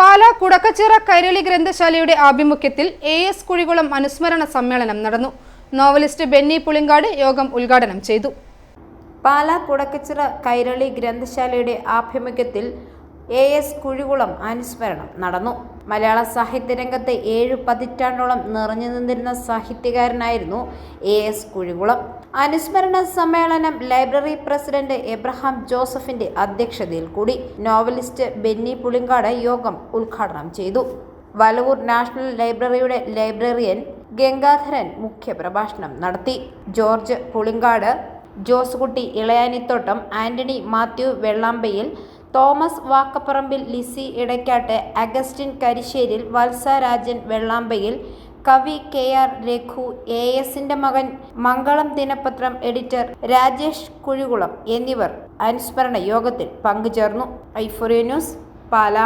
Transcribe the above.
പാലാ കുടക്കച്ചിറ കൈരളി ഗ്രന്ഥശാലയുടെ ആഭിമുഖ്യത്തിൽ A S Kuzhikulam അനുസ്മരണ സമ്മേളനം നടന്നു. നോവലിസ്റ്റ് ബെന്നി പുളിങ്കാട് യോഗം ഉദ്ഘാടനം ചെയ്തു. പാലാ കുടക്കച്ചിറ കൈരളി ഗ്രന്ഥശാലയുടെ ആഭിമുഖ്യത്തിൽ എ എസ് കുഴികുളം അനുസ്മരണം നടന്നു. മലയാള സാഹിത്യരംഗത്തെ ഏഴ് പതിറ്റാണ്ടോളം നിറഞ്ഞു നിന്നിരുന്ന സാഹിത്യകാരനായിരുന്നു എ എസ് കുഴികുളം. അനുസ്മരണ സമ്മേളനം ലൈബ്രറി പ്രസിഡന്റ് എബ്രഹാം ജോസഫിന്റെ അധ്യക്ഷതയിൽ കൂടി നോവലിസ്റ്റ് ബെന്നി പുളിങ്കാട് യോഗം ഉദ്ഘാടനം ചെയ്തു. വലവൂർ നാഷണൽ ലൈബ്രറിയുടെ ലൈബ്രറിയൻ ഗംഗാധരൻ മുഖ്യപ്രഭാഷണം നടത്തി. George Pulinkad Jose Kutty Ilayanithottam Antony Mathew Vellampayil Thomas Vakkaparambil Lizy Idaykkatt Augustine Karisseril Valsarajan Vellampayil കവി കെ ആർ രഘു എ എസിന്റെ മകൻ മംഗളം ദിനപത്രം എഡിറ്റർ രാജേഷ് കുഴികുളം എന്നിവർ അനുസ്മരണ യോഗത്തിൽ പങ്കുചേർന്നു. ഐഫോറിയ ന്യൂസ് പാല.